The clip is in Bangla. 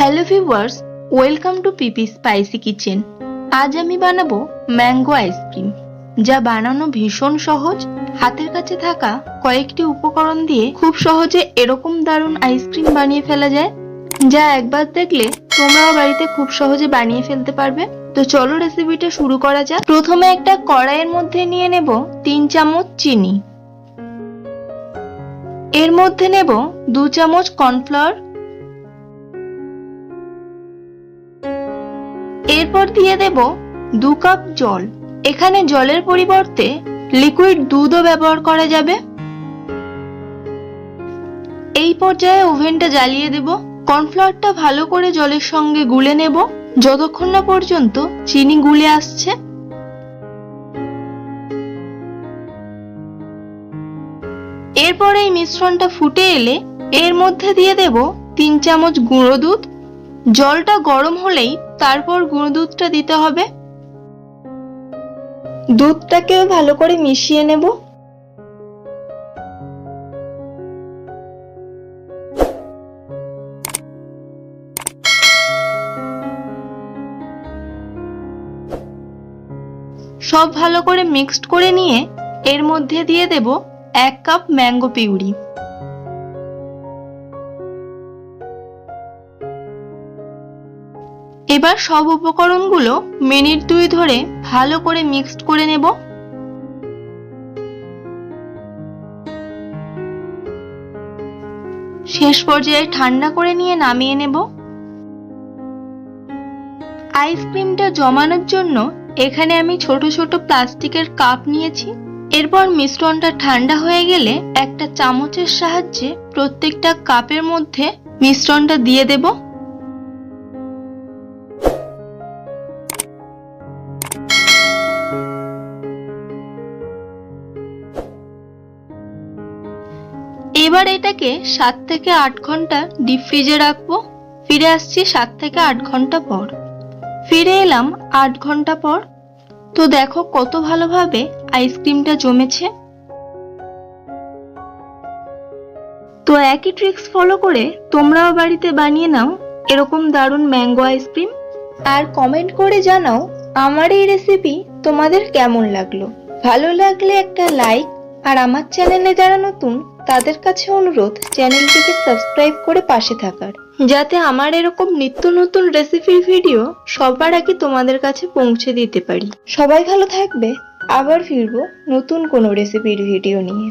Hello viewers welcome to PP spicy kitchen আজ আমি বানাবো ম্যাঙ্গো আইসক্রিম যা বানানো ভীষণ সহজ, হাতের কাছে থাকা কয়েকটি উপকরণ দিয়ে খুব সহজে এরকম দারুণ আইসক্রিম বানিয়ে ফেলা যায়, যা একবার দেখলে তোমরাও বাড়িতে খুব সহজে বানিয়ে ফেলতে পারবে। তো চলো রেসিপিটা শুরু করা যাক। প্রথমে একটা কড়াইয়ের মধ্যে নিয়ে নেব তিন চামচ চিনি। এর মধ্যে নেব দু চামচ কর্নফ্লাওয়ার এরপর দিয়ে দেব দু কাপ জল। এখানে জলের পরিবর্তে লিকুইড দুধও ব্যবহার করা যাবে। এই পর্যায়ে ওভেনটা জ্বালিয়ে দেব। কর্নফ্লাওয়ারটা ভালো করে জলের সঙ্গে গুলে নেব। যতক্ষণ না পর্যন্ত চিনি গুলে আসছে। এরপর এই মিশ্রণটা ফুটে এলে এর মধ্যে দিয়ে দেব তিন চামচ গুঁড়ো দুধ। জলটা গরম হলেই তারপর গুঁড়ো দুধটা দিতে হবে। দুধটাকেও ভালো করে মিশিয়ে নেব। সব ভালো করে মিক্সড করে নিয়ে এর মধ্যে দিয়ে দেব এক কাপ ম্যাঙ্গো পিউরি। এবার সব উপকরণগুলো মিনিট দুই ধরে ভালো করে মিক্সড করে নেব। শেষ পর্যায়ে ঠান্ডা করে নিয়ে নামিয়ে নেব। আইসক্রিমটা জমানোর জন্য এখানে আমি ছোট ছোট প্লাস্টিকের কাপ নিয়েছি। এরপর মিশ্রণটা ঠান্ডা হয়ে গেলে একটা চামচের সাহায্যে প্রত্যেকটা কাপের মধ্যে মিশ্রণটা দিয়ে দেবো। এবার এটাকে সাত থেকে আট ঘণ্টা ডিপ ফ্রিজে রাখব। ফিরে আসছি সাত থেকে আট ঘণ্টা পর। ফিরে এলাম আট ঘণ্টা পর। তো দেখো কত ভালোভাবে আইসক্রিমটা জমেছে। তো একই ট্রিক্স ফলো করে তোমরাও বাড়িতে বানিয়ে নাও এরকম দারুণ ম্যাঙ্গো আইসক্রিম আর কমেন্ট করে জানাও আমার এই রেসিপি তোমাদের কেমন লাগল। ভালো লাগলে একটা লাইক আর আমার চ্যানেলে যারা নতুন তাদের কাছে অনুরোধ চ্যানেলটিকে সাবস্ক্রাইব করে পাশে থাকার। যাতে আমার এরকম নিত্য নতুন রেসিপির ভিডিও সবার আগে তোমাদের কাছে পৌঁছে দিতে পারি। সবাই ভালো থাকবে, আবার ফিরবো নতুন কোনো রেসিপির ভিডিও নিয়ে।